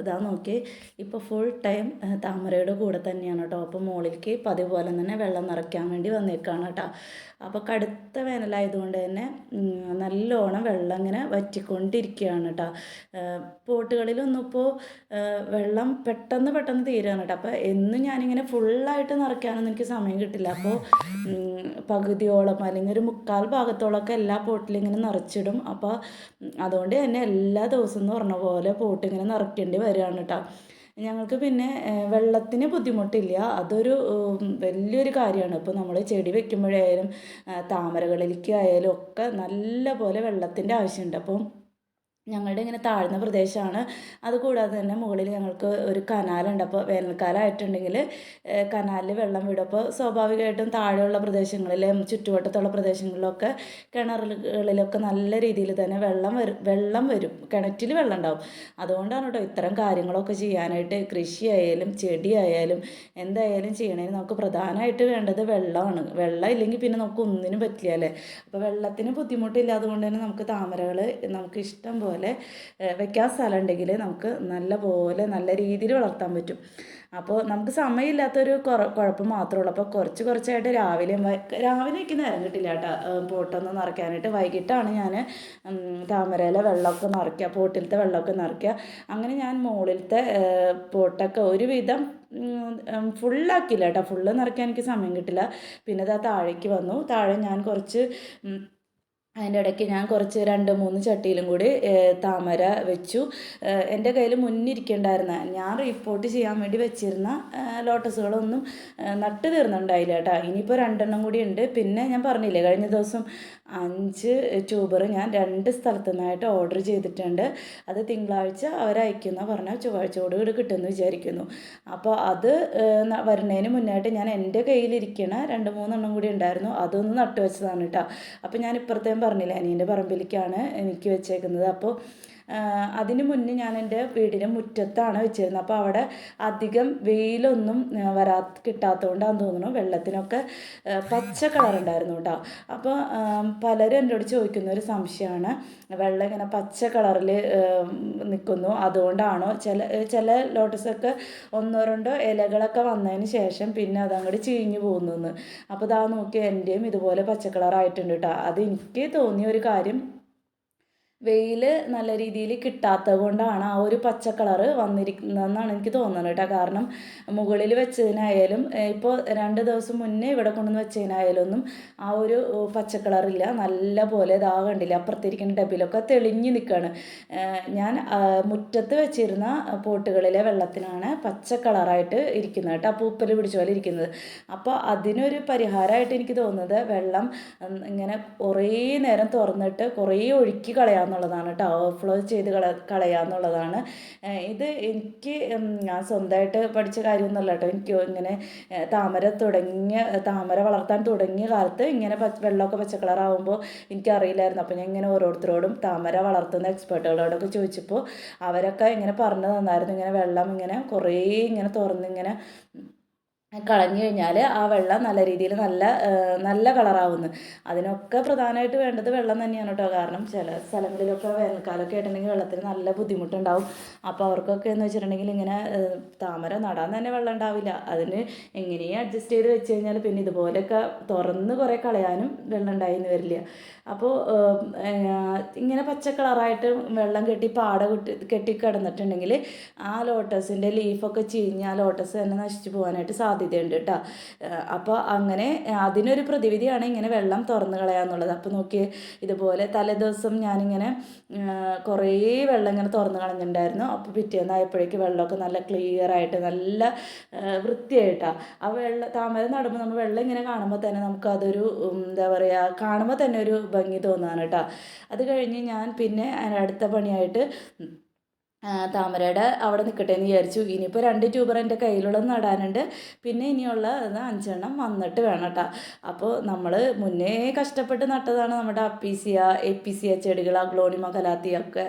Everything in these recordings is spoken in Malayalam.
ഇതാ നോക്കി. ഇപ്പോൾ ഫുൾ ടൈം താമരയുടെ കൂടെ തന്നെയാണ് കേട്ടോ അപ്പോൾ മുകളിലേക്ക് പതിവ് പോലെ തന്നെ വെള്ളം നിറയ്ക്കാൻ വേണ്ടി വന്നേക്കാണ് കേട്ടോ അപ്പോൾ കടുത്ത വേനലായതുകൊണ്ട് തന്നെ നല്ലോണം വെള്ളം ഇങ്ങനെ വറ്റിക്കൊണ്ടിരിക്കുകയാണ് കേട്ടോ പോട്ടുകളിലൊന്നും ഇപ്പോൾ വെള്ളം പെട്ടെന്ന് പെട്ടെന്ന് തീരുകയാണ് കേട്ടോ അപ്പോൾ എന്നും ഞാനിങ്ങനെ ഫുള്ളായിട്ട് നിറയ്ക്കാനൊന്നും എനിക്ക് സമയം കിട്ടില്ല. അപ്പോൾ പകുതിയോളം അല്ലെങ്കിൽ ഒരു മുക്കാൽ ഭാഗത്തോളമൊക്കെ എല്ലാ പോട്ടിലും ഇങ്ങനെ നിറച്ചിടും. അപ്പോൾ അതുകൊണ്ട് തന്നെ എല്ലാ ദിവസവും എന്ന് പറഞ്ഞ പോലെ പോട്ട് ഇങ്ങനെ നിറയ്ക്കേണ്ടി വരികയാണ് കേട്ടോ ഞങ്ങൾക്ക് പിന്നെ വെള്ളത്തിന് ബുദ്ധിമുട്ടില്ല. അതൊരു വലിയൊരു കാര്യമാണ്. ഇപ്പോൾ നമ്മൾ ചെടി വെക്കുമ്പോഴായാലും താമരകളിലേക്ക് ആയാലും ഒക്കെ നല്ല പോലെ വെള്ളത്തിന്റെ ആവശ്യമുണ്ട്. അപ്പം ഞങ്ങളുടെ ഇങ്ങനെ താഴ്ന്ന പ്രദേശമാണ്. അതുകൂടാതെ തന്നെ മുകളിൽ ഞങ്ങൾക്ക് ഒരു കനാലുണ്ട്. അപ്പോൾ വേനൽക്കാലമായിട്ടുണ്ടെങ്കിൽ കനാലിൽ വെള്ളം വിടും. അപ്പോൾ സ്വാഭാവികമായിട്ടും താഴെയുള്ള പ്രദേശങ്ങളിൽ ചുറ്റുവട്ടത്തുള്ള പ്രദേശങ്ങളിലൊക്കെ കിണറുകളിലൊക്കെ നല്ല രീതിയിൽ തന്നെ വെള്ളം വരും വെള്ളം വരും. കിണറ്റിൽ വെള്ളം ഉണ്ടാവും. അതുകൊണ്ടാണ് കേട്ടോ ഇത്തരം കാര്യങ്ങളൊക്കെ ചെയ്യാനായിട്ട് കൃഷി ആയാലും ചെടി ആയാലും എന്തായാലും ചെയ്യണമെങ്കിൽ നമുക്ക് പ്രധാനമായിട്ട് വേണ്ടത് വെള്ളമാണ്. വെള്ളം ഇല്ലെങ്കിൽ പിന്നെ നമുക്ക് ഒന്നിനും പറ്റില്ല അല്ലേ? അപ്പോൾ വെള്ളത്തിന് ബുദ്ധിമുട്ടില്ലാതുകൊണ്ട് തന്നെ നമുക്ക് താമരകൾ നമുക്ക് ഇഷ്ടം പോലെ ഏഹ്, വെക്കാൻ സ്ഥലം ഉണ്ടെങ്കിൽ നമുക്ക് നല്ല പോലെ നല്ല രീതിയിൽ വളർത്താൻ പറ്റും. അപ്പോൾ നമുക്ക് സമയമില്ലാത്തൊരു കുറ കുഴപ്പം മാത്രമേ ഉള്ളൂ. അപ്പോൾ കുറച്ച് കുറച്ചായിട്ട് രാവിലെ രാവിലെ എനിക്ക് നേരം കിട്ടില്ല കേട്ടോ. പോട്ടൊന്ന് നിറയ്ക്കാനായിട്ട്. വൈകിട്ടാണ് ഞാൻ താമരയില വെള്ളമൊക്കെ നിറയ്ക്കുക പോട്ടിലത്തെ വെള്ളമൊക്കെ നിറയ്ക്കുക. അങ്ങനെ ഞാൻ മുകളിലത്തെ പോട്ടൊക്കെ ഒരുവിധം ഫുള്ളാക്കില്ല കേട്ടോ. ഫുള്ള് നിറയ്ക്കാൻ എനിക്ക് സമയം കിട്ടില്ല. പിന്നെ അത് താഴേക്ക് വന്നു. താഴെ ഞാൻ കുറച്ച് അതിന്റെ ഇടയ്ക്ക് ഞാൻ കുറച്ച് രണ്ട് മൂന്ന് ചട്ടിയിലും കൂടി താമര വെച്ചു. എന്റെ കയ്യിൽ മുന്നിരിക്കണ്ടായിരുന്ന ഞാൻ റിപ്പോർട്ട് ചെയ്യാൻ വേണ്ടി വെച്ചിരുന്ന ലോട്ടസുകളൊന്നും നട്ടു തീർന്നുണ്ടായില്ല കേട്ടോ. ഇനിയിപ്പോൾ രണ്ടെണ്ണം കൂടി ഉണ്ട്. പിന്നെ ഞാൻ പറഞ്ഞില്ലേ കഴിഞ്ഞ ദിവസം അഞ്ച് ട്യൂബർ ഞാൻ രണ്ട് സ്ഥലത്തു നിന്നായിട്ട് ഓർഡർ ചെയ്തിട്ടുണ്ട്. അത് തിങ്കളാഴ്ച അവരയക്കുന്ന പറഞ്ഞാൽ ചൊവ്വാഴ്ചയോട് കൂടി കിട്ടുമെന്ന് വിചാരിക്കുന്നു. അപ്പോൾ അത് വരുന്നതിന് മുന്നായിട്ട് ഞാൻ എന്റെ കയ്യിലിരിക്കണ രണ്ട് മൂന്നെണ്ണം കൂടി ഉണ്ടായിരുന്നു. അതൊന്ന് നട്ടു വെച്ചതാണ് കേട്ടോ. അപ്പോൾ ഞാൻ ഇപ്പുറത്തേം പറഞ്ഞില്ല? അനിയന്റെ പറമ്പിലേക്കാണ് എനിക്ക് വെച്ചേക്കുന്നത്. അപ്പോൾ അതിന് മുന്നേ ഞാൻ എന്റെ വീടിന്റെ മുറ്റത്താണ് വെച്ചിരുന്നത്. അപ്പോൾ അവിടെ അധികം വെയിലൊന്നും വരാ കിട്ടാത്തതുകൊണ്ടാന്ന് തോന്നുന്നു വെള്ളത്തിനൊക്കെ പച്ച കളറുണ്ടായിരുന്നു കേട്ടോ. അപ്പോൾ പലരും എന്നോട് ചോദിക്കുന്ന ഒരു സംശയമാണ്. വെള്ളം ഇങ്ങനെ പച്ച കളറിൽ നിൽക്കുന്നു. അതുകൊണ്ടാണോ? ചില ചില ലോട്ടസൊക്കെ ഒന്നോ രണ്ടോ ഇലകളൊക്കെ വന്നതിന് ശേഷം പിന്നെ അതങ്ങോട്ട് ചീഞ്ഞു പോകുന്നു അപ്പോൾ ഇതാ നോക്കി എന്റെയും ഇതുപോലെ പച്ച കളറായിട്ടുണ്ട് കേട്ടോ. അത് എനിക്ക് തോന്നിയ ഒരു കാര്യം വെയിൽ നല്ല രീതിയിൽ കിട്ടാത്തത് കൊണ്ടാണ് ആ ഒരു പച്ച കളറ് വന്നിരിക്കുന്നതെന്നാണ് എനിക്ക് തോന്നുന്നത് കേട്ടോ. കാരണം മുകളിൽ വെച്ചതിനായാലും ഇപ്പോൾ രണ്ട് ദിവസം മുന്നേ ഇവിടെ കൊണ്ടുവന്ന് വെച്ചതിനായാലും ഒന്നും ആ ഒരു പച്ച കളറില്ല. നല്ല പോലെ ഇതാ കണ്ടില്ല അപ്പുറത്തിരിക്കുന്ന ഡബിലൊക്കെ തെളിഞ്ഞു നിൽക്കുകയാണ് ഞാൻ മുറ്റത്ത് വെച്ചിരുന്ന പോട്ടുകളിലെ വെള്ളത്തിനാണ് പച്ച കളറായിട്ട് ഇരിക്കുന്നത് കേട്ടോ. പൂപ്പൽ പിടിച്ച പോലെ ഇരിക്കുന്നത്. അപ്പോൾ അതിനൊരു പരിഹാരമായിട്ട് എനിക്ക് തോന്നുന്നത് വെള്ളം ഇങ്ങനെ കുറേ നേരം തുറന്നിട്ട് കുറേ ഒഴുക്കി കളയാന്നുള്ളതാണ് കേട്ടോ. ഓവർഫ്ലോ ചെയ്ത് കള കളയുക എന്നുള്ളതാണ്. ഇത് എനിക്ക് ഞാൻ സ്വന്തമായിട്ട് പഠിച്ച കാര്യമൊന്നുമല്ല കേട്ടോ. എനിക്ക് ഇങ്ങനെ താമര തുടങ്ങിയ താമര വളർത്താൻ തുടങ്ങിയ കാലത്ത് ഇങ്ങനെ വെള്ളമൊക്കെ പച്ച കളറാകുമ്പോൾ എനിക്കറിയില്ലായിരുന്നു. അപ്പോൾ ഞാൻ ഇങ്ങനെ ഓരോരുത്തരോടും താമര വളർത്തുന്ന എക്സ്പേർട്ടുകളോടൊക്കെ ചോദിച്ചപ്പോൾ അവരൊക്കെ ഇങ്ങനെ പറഞ്ഞു തന്നായിരുന്നു. ഇങ്ങനെ വെള്ളം ഇങ്ങനെ കുറേ ഇങ്ങനെ തുറന്നിങ്ങനെ കളഞ്ഞു കഴിഞ്ഞാൽ ആ വെള്ളം നല്ല രീതിയിൽ നല്ല നല്ല കളറാവുന്നു. അതിനൊക്കെ പ്രധാനമായിട്ട് വേണ്ടത് വെള്ളം തന്നെയാണ് കേട്ടോ. കാരണം ചില സ്ഥലങ്ങളിലൊക്കെ വേനൽക്കാലമൊക്കെ ആയിട്ടുണ്ടെങ്കിൽ വെള്ളത്തിന് നല്ല ബുദ്ധിമുട്ടുണ്ടാവും. അപ്പോൾ അവർക്കൊക്കെ എന്ന് വെച്ചിട്ടുണ്ടെങ്കിൽ ഇങ്ങനെ താമര നടാൻ തന്നെ വെള്ളം ഉണ്ടാവില്ല. അതിന് എങ്ങനെയും അഡ്ജസ്റ്റ് ചെയ്ത് വെച്ച് കഴിഞ്ഞാൽ പിന്നെ ഇതുപോലെയൊക്കെ തുറന്ന് കുറേ കളയാനും വെള്ളം ഉണ്ടായിന്ന് വരില്ല. അപ്പോൾ ഇങ്ങനെ പച്ച കളറായിട്ട് വെള്ളം കെട്ടി പാട കെട്ടി കെട്ടി കിടന്നിട്ടുണ്ടെങ്കിൽ ആ ലോട്ടസിന്റെ ലീഫൊക്കെ ചീഞ്ഞ് ആ ലോട്ടസ് തന്നെ നശിച്ചു പോകാനായിട്ട് സാധ്യതയുണ്ട് കേട്ടോ. അപ്പോൾ അങ്ങനെ അതിനൊരു പ്രതിവിധിയാണ് ഇങ്ങനെ വെള്ളം തുറന്നു കളയാന്നുള്ളത് അപ്പോൾ നോക്കിയേ ഇതുപോലെ തലേദിവസം ഞാനിങ്ങനെ കുറേ വെള്ളം ഇങ്ങനെ തുറന്ന് കളഞ്ഞിട്ടുണ്ടായിരുന്നു. അപ്പോൾ പിറ്റേന്നായപ്പോഴേക്ക് വെള്ളമൊക്കെ നല്ല ക്ലിയർ ആയിട്ട് നല്ല വൃത്തിയായിട്ടാണ് ആ വെള്ളം താമര നടുമ്പോൾ നമ്മൾ വെള്ളം ഇങ്ങനെ കാണുമ്പോൾ തന്നെ നമുക്കതൊരു അതൊരു എന്താ പറയുക കാണുമ്പോൾ തന്നെ ഒരു ഭംഗി തോന്നാണ് കേട്ടോ. അത് കഴിഞ്ഞ് ഞാൻ പിന്നെ അടുത്ത പണിയായിട്ട് താമരയുടെ അവിടെ നിൽക്കട്ടെ എന്ന് വിചാരിച്ചു. ഇനിയിപ്പോൾ രണ്ട് ട്യൂബർ എന്റെ കയ്യിലുള്ള നടാനുണ്ട്. പിന്നെ ഇനിയുള്ള അഞ്ചെണ്ണം വന്നിട്ട് വേണം കേട്ടോ. അപ്പോൾ നമ്മൾ മുന്നേ കഷ്ടപ്പെട്ട് നട്ടതാണ് നമ്മുടെ അപ്പീസിയ എപ്പിസിയ ചെടികൾ അഗ്ലോണിമ കലാത്തിയ ഒക്കെ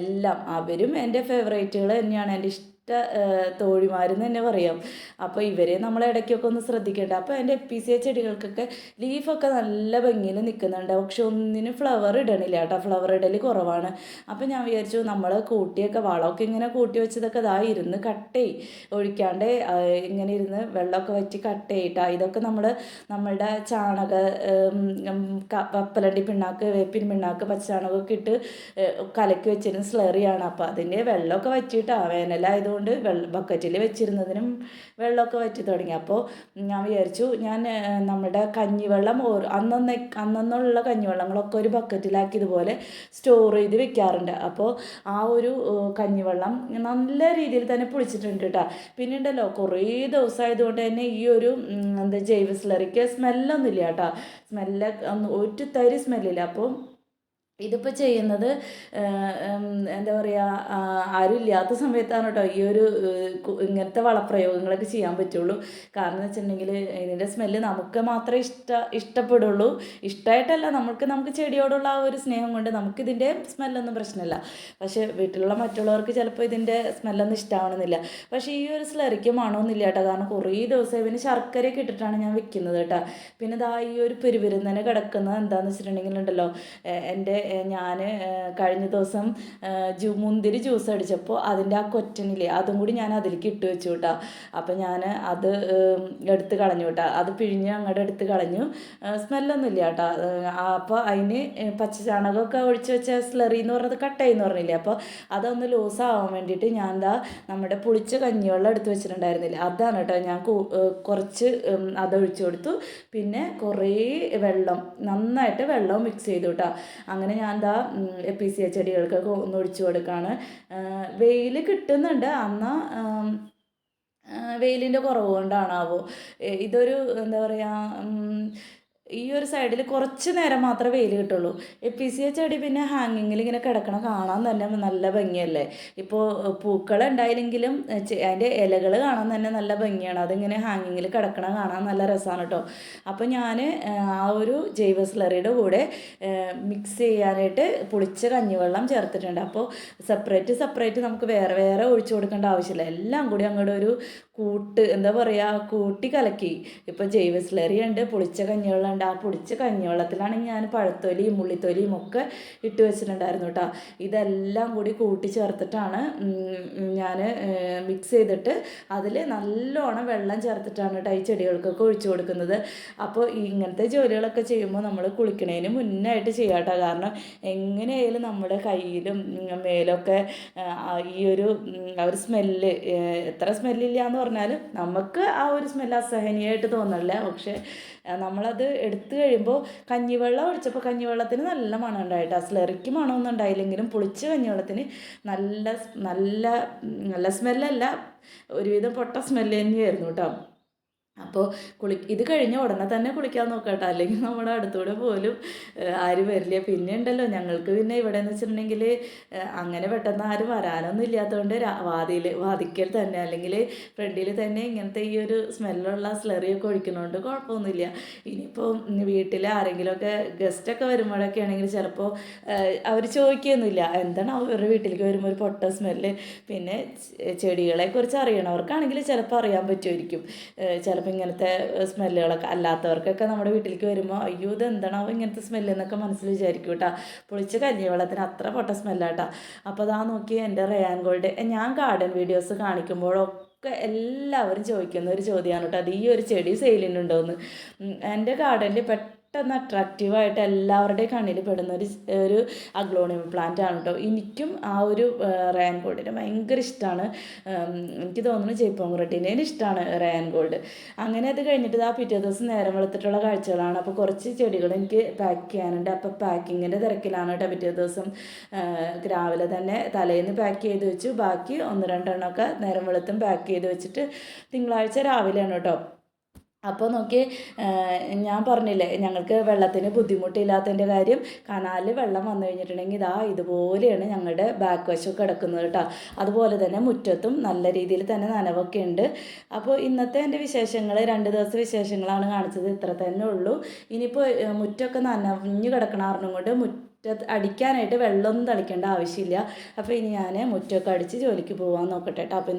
എല്ലാം. അവരും എന്റെ ഫേവറേറ്റുകൾ തന്നെയാണ്. എന്റെ ഇഷ്ട തോഴിമാരെന്ന് തന്നെ പറയാം. അപ്പോൾ ഇവരെ നമ്മൾ ഇടയ്ക്കൊക്കെ ഒന്ന് ശ്രദ്ധിക്കേണ്ട. അപ്പോൾ എന്റെ പി സി ചെടികൾക്കൊക്കെ ലീഫൊക്കെ നല്ല ഭംഗിയിൽ നിൽക്കുന്നുണ്ട് പക്ഷെ ഒന്നിനും ഫ്ലവർ ഇടണില്ല കേട്ടോ. ഫ്ലവർ ഇടൽ കുറവാണ്. അപ്പോൾ ഞാൻ വിചാരിച്ചു നമ്മൾ കൂട്ടിയൊക്കെ വളമൊക്കെ ഇങ്ങനെ കൂട്ടി വെച്ചതൊക്കെ ഇതാ ഇരുന്ന് കട്ടേ ഒഴിക്കാണ്ട് ഇങ്ങനെ ഇരുന്ന് വെള്ളമൊക്കെ വറ്റി കട്ടയിട്ടാ ഇതൊക്കെ നമ്മൾ നമ്മളുടെ ചാണക പപ്പലണ്ടി പിണ്ണാക്ക് വേപ്പിൻ പിണ്ണാക്ക് പച്ചച്ചാണകമൊക്കെ ഇട്ട് കലക്കി വെച്ചിരുന്ന സ്ലറിയാണ് അപ്പോൾ അതിന്റെ വെള്ളമൊക്കെ വറ്റിയിട്ടാ വേനലായതുകൊണ്ട് വെള്ള ബക്കറ്റിൽ വെച്ചിരുന്നതിനും വെള്ളമൊക്കെ വറ്റി തുടങ്ങി. അപ്പോൾ ഞാൻ വിചാരിച്ചു ഞാൻ നമ്മുടെ കഞ്ഞിവെള്ളം അന്നന്ന് അന്നുള്ള കഞ്ഞിവെള്ളങ്ങളൊക്കെ ഒരു ബക്കറ്റിലാക്കി ഇതുപോലെ സ്റ്റോർ ചെയ്ത് വെക്കാറുണ്ട്. അപ്പോൾ ആ ഒരു കഞ്ഞിവെള്ളം നല്ല രീതിയിൽ തന്നെ പുളിച്ചിട്ടുണ്ട് കേട്ടോ പിന്നെ ഉണ്ടല്ലോ കുറേ ദിവസമായതുകൊണ്ട് തന്നെ ഈ ഒരു എന്താ ജൈവ സ്ലറിക്ക് സ്മെല്ലൊന്നുമില്ല കേട്ടോ സ്മെല്ല ഒന്ന് ഒരു തരി സ്മെല്ലില്ല. അപ്പോൾ ഇതിപ്പോൾ ചെയ്യുന്നത് എന്താ പറയുക ആരും ഇല്ലാത്ത സമയത്താണ് കേട്ടോ ഈ ഒരു ഇങ്ങനത്തെ വളപ്രയോഗങ്ങളൊക്കെ ചെയ്യാൻ പറ്റുള്ളൂ. കാരണം എന്ന് വെച്ചിട്ടുണ്ടെങ്കിൽ ഇതിന്റെ സ്മെല്ല് നമുക്ക് മാത്രമേ ഇഷ്ട ഇഷ്ടപ്പെടുള്ളൂ. ഇഷ്ടമായിട്ടല്ല നമുക്ക് നമുക്ക് ചെടിയോടുള്ള ആ ഒരു സ്നേഹം കൊണ്ട് നമുക്കിതിന്റെ സ്മെല്ലൊന്നും പ്രശ്നമില്ല പക്ഷേ വീട്ടിലുള്ള മറ്റുള്ളവർക്ക് ചിലപ്പോൾ ഇതിന്റെ സ്മെല്ലൊന്നും ഇഷ്ടമാവണമെന്നില്ല പക്ഷേ ഈ ഒരു സ്ലറിക്ക് മണമൊന്നുമില്ല കേട്ടോ കാരണം കുറേ ദിവസം ഇവന് ശർക്കരയൊക്കെ ഇട്ടിട്ടാണ് ഞാൻ വെക്കുന്നത് കേട്ടോ പിന്നെ ഇതാ ഈ ഒരു പെരുവിരുന്നനെ കിടക്കുന്നത് എന്താണെന്ന് വെച്ചിട്ടുണ്ടെങ്കിൽ ഉണ്ടല്ലോ എന്റെ ഞാൻ കഴിഞ്ഞ ദിവസം ജ്യൂ മുന്തിരി ജ്യൂസ് അടിച്ചപ്പോൾ അതിന്റെ ആ കൊറ്റനില്ലേ അതും കൂടി ഞാൻ അതിലേക്ക് ഇട്ട് വെച്ചു കേട്ടോ അപ്പോൾ ഞാൻ അത് എടുത്ത് കളഞ്ഞു കേട്ടോ. അത് പിഴിഞ്ഞ് അങ്ങോട്ട് എടുത്ത് കളഞ്ഞു. സ്മെല്ലൊന്നും ഇല്ല കേട്ടോ അപ്പോൾ അതിന് പച്ച ചാണകമൊക്കെ ഒഴിച്ച് വെച്ച സ്ലറി എന്ന് പറഞ്ഞത് കട്ടായി എന്ന് പറഞ്ഞില്ലേ? അപ്പോൾ അതൊന്ന് ലൂസ് ആവാൻ വേണ്ടിയിട്ട് ഞാൻ എന്താ നമ്മുടെ പുളിച്ച കഞ്ഞിവെള്ളം എടുത്ത് വെച്ചിട്ടുണ്ടായിരുന്നില്ല? അതാണ് കേട്ടോ ഞാൻ കുറച്ച് അതൊഴിച്ച് കൊടുത്തു. പിന്നെ കുറേ വെള്ളം നന്നായിട്ട് വെള്ളവും മിക്സ് ചെയ്തു കേട്ടോ. അങ്ങനെ ഞാൻ എന്താ പി സി ചെടികൾക്കൊക്കെ ഒന്ന് ഒഴിച്ചു കൊടുക്കുകയാണ് വെയിൽ കിട്ടുന്നുണ്ട്. എന്നാൽ വെയിലിന്റെ കുറവ് കൊണ്ടാണാവോ ഇതൊരു എന്താ പറയുക ഈ ഒരു സൈഡിൽ കുറച്ച് നേരം മാത്രമേ വെയിൽ കിട്ടുള്ളൂ. എ പി സി എ ചെടി പിന്നെ ഹാങ്ങിങ്ങിൽ ഇങ്ങനെ കിടക്കണം കാണാൻ തന്നെ നല്ല ഭംഗിയല്ലേ? ഇപ്പോൾ പൂക്കൾ ഉണ്ടായില്ലെങ്കിലും അതിന്റെ ഇലകൾ കാണാൻ തന്നെ നല്ല ഭംഗിയാണ്. അതിങ്ങനെ ഹാങ്ങിങ്ങിൽ കിടക്കണം കാണാൻ നല്ല രസമാണ് കേട്ടോ അപ്പോൾ ഞാൻ ആ ഒരു ജൈവ സ്ലറിയുടെ കൂടെ മിക്സ് ചെയ്യാനായിട്ട് പുളിച്ച കഞ്ഞിവെള്ളം ചേർത്തിട്ടുണ്ട്. അപ്പോൾ സെപ്പറേറ്റ് സെപ്പറേറ്റ് നമുക്ക് വേറെ വേറെ ഒഴിച്ചു കൊടുക്കേണ്ട ആവശ്യമില്ല. എല്ലാം കൂടി അങ്ങോട്ട് ഒരു കൂട്ട് എന്താ പറയുക കൂട്ടി കലക്കി. ഇപ്പോൾ ജൈവ സ്ലറി ഉണ്ട് പുളിച്ച കഞ്ഞിവെള്ളം ആ പൊടിച്ച കഞ്ഞിവെള്ളത്തിലാണ് ഞാൻ പഴത്തൊലിയും ഉള്ളിത്തൊലിയും ഒക്കെ ഇട്ട് വെച്ചിട്ടുണ്ടായിരുന്നു കേട്ടോ ഇതെല്ലാം കൂടി കൂട്ടി ചേർത്തിട്ടാണ് ഞാൻ മിക്സ് ചെയ്തിട്ട് അതിൽ നല്ലോണം വെള്ളം ചേർത്തിട്ടാണ് കേട്ടോ ഈ ചെടികൾക്കൊക്കെ ഒഴിച്ചു കൊടുക്കുന്നത്. അപ്പോൾ ഇങ്ങനത്തെ ജോലികളൊക്കെ ചെയ്യുമ്പോൾ നമ്മൾ കുളിക്കണതിന് മുന്നായിട്ട് ചെയ്യാം കേട്ടോ കാരണം എങ്ങനെയായാലും നമ്മുടെ കയ്യിലും മേലൊക്കെ ഈ ഒരു ഒരു സ്മെല്ല് എത്ര സ്മെല്ലില്ല എന്ന് പറഞ്ഞാലും നമുക്ക് ആ ഒരു സ്മെല്ല് അസഹനീയമായിട്ട് തോന്നില്ല പക്ഷേ നമ്മളത് എടുത്തു കഴിയുമ്പോൾ കഞ്ഞിവെള്ളം ഒഴിച്ചപ്പോൾ കഞ്ഞിവെള്ളത്തിന് നല്ല മണം ഉണ്ടായിട്ട് സ്ലെറിക്ക് മണമൊന്നും ഉണ്ടായില്ലെങ്കിലും പുളിച്ച കഞ്ഞിവെള്ളത്തിന് നല്ല നല്ല നല്ല സ്മെല്ലല്ല ഒരുവിധം പൊട്ട സ്മെല്ല് തന്നെയായിരുന്നു കേട്ടോ. അപ്പോൾ കുളി ഇത് കഴിഞ്ഞ ഉടനെ തന്നെ കുളിക്കാൻ നോക്കട്ടോ. അല്ലെങ്കിൽ നമ്മുടെ അടുത്തൂടെ പോലും ആരും വരില്ല. പിന്നെ ഉണ്ടല്ലോ ഞങ്ങൾക്ക് പിന്നെ ഇവിടെ എന്ന് വെച്ചിട്ടുണ്ടെങ്കിൽ അങ്ങനെ പെട്ടെന്ന് ആരും വരാനൊന്നും ഇല്ലാത്തതുകൊണ്ട് വാതിൽ വാതിക്കൽ തന്നെ അല്ലെങ്കിൽ ഫ്രണ്ടിൽ തന്നെ ഇങ്ങനത്തെ ഈ ഒരു സ്മെല്ലുള്ള സ്ലറിയൊക്കെ ഒഴിക്കുന്നതുകൊണ്ട് കുഴപ്പമൊന്നുമില്ല. ഇനിയിപ്പോൾ വീട്ടിൽ ആരെങ്കിലുമൊക്കെ ഗസ്റ്റൊക്കെ വരുമ്പോഴൊക്കെ ആണെങ്കിൽ ചിലപ്പോൾ അവർ ചോദിക്കുകയൊന്നുമില്ല എന്താണ് അവരുടെ വീട്ടിലേക്ക് വരുമ്പോൾ ഒരു പൊട്ട സ്മെല്ല്? പിന്നെ ചെടികളെക്കുറിച്ച് അറിയണവർക്കാണെങ്കിൽ ചിലപ്പോൾ അറിയാൻ പറ്റുമായിരിക്കും. ചിലപ്പോൾ ഇങ്ങനത്തെ സ്മെല്ലുകളൊക്കെ അല്ലാത്തവർക്കൊക്കെ നമ്മുടെ വീട്ടിലേക്ക് വരുമ്പോൾ അയ്യോ ഇത് എന്താണോ ഇങ്ങനത്തെ സ്മെല്ല് എന്നൊക്കെ മനസ്സിൽ വിചാരിക്കും കേട്ടോ. പൊളിച്ച കഞ്ഞിവെള്ളത്തിന് അത്ര പൊട്ട സ്മെല്ലാട്ടോ അപ്പോൾ അതാ നോക്കി എന്റെ റയാൻ ഗോൾഡ് ഞാൻ ഗാർഡൻ വീഡിയോസ് കാണിക്കുമ്പോഴൊക്കെ എല്ലാവരും ചോദിക്കുന്ന ഒരു ചോദ്യമാണ് കേട്ടോ. അത് ഈ ഒരു ചെടി സെയിലിനുണ്ടോ എന്ന് എന്റെ ഗാർഡനിൽ പെട്ടെന്ന് അട്രാക്റ്റീവായിട്ട് എല്ലാവരുടെയും കണ്ണിൽ പെടുന്ന ഒരു ഒരു അഗ്ലോണിയം പ്ലാന്റ് ആണ് കേട്ടോ എനിക്കും ആ ഒരു റയാൻ ഗോൾഡിനെ ഭയങ്കര ഇഷ്ടമാണ് എനിക്ക് തോന്നുന്നു ജയ്പോങ്കുറട്ടിനെ ഇഷ്ടമാണ് റയാൻ ഗോൾഡ് അങ്ങനെ അത് കഴിഞ്ഞിട്ട് ആ പിറ്റേ ദിവസം നേരം വെളുത്തിട്ടുള്ള കാഴ്ചകളാണ്. അപ്പോൾ കുറച്ച് ചെടികൾ എനിക്ക് പാക്ക് ചെയ്യാനുണ്ട്. അപ്പോൾ പാക്കിങ്ങിന്റെ തിരക്കിലാണ് കേട്ടോ പിറ്റേ ദിവസം രാവിലെ തന്നെ തലേന്ന് പാക്ക് ചെയ്ത് വെച്ചു. ബാക്കി ഒന്ന് രണ്ടെണ്ണമൊക്കെ നേരം വെളുത്തും പാക്ക് ചെയ്ത് വെച്ചിട്ട് തിങ്കളാഴ്ച രാവിലെയാണ് കേട്ടോ അപ്പോൾ നോക്കി ഞാൻ പറഞ്ഞില്ലേ ഞങ്ങൾക്ക് വെള്ളത്തിന് ബുദ്ധിമുട്ടില്ലാത്തതിന്റെ കാര്യം കനാലിൽ വെള്ളം വന്നു കഴിഞ്ഞിട്ടുണ്ടെങ്കിൽ ഇതാ ഇതുപോലെയാണ് ഞങ്ങളുടെ ബാക്ക് വശം കിടക്കുന്നത് കേട്ടോ അതുപോലെ തന്നെ മുറ്റത്തും നല്ല രീതിയിൽ തന്നെ നനവൊക്കെ ഉണ്ട്. അപ്പോൾ ഇന്നത്തെ എന്റെ വിശേഷങ്ങൾ രണ്ട് ദിവസത്തെ വിശേഷങ്ങളാണ് കാണിച്ചത്. ഇത്ര തന്നെ ഉള്ളൂ. ഇനിയിപ്പോൾ മുറ്റമൊക്കെ നനഞ്ഞു കിടക്കണ കാരണം കൊണ്ട് മുറ്റത്ത് അടിക്കാനായിട്ട് വെള്ളമൊന്നും തളിക്കേണ്ട ആവശ്യമില്ല. അപ്പോൾ ഇനി ഞാൻ മുറ്റമൊക്കെ അടിച്ച് ജോലിക്ക് പോകാൻ നോക്കട്ടെ കേട്ടോ അപ്പോൾ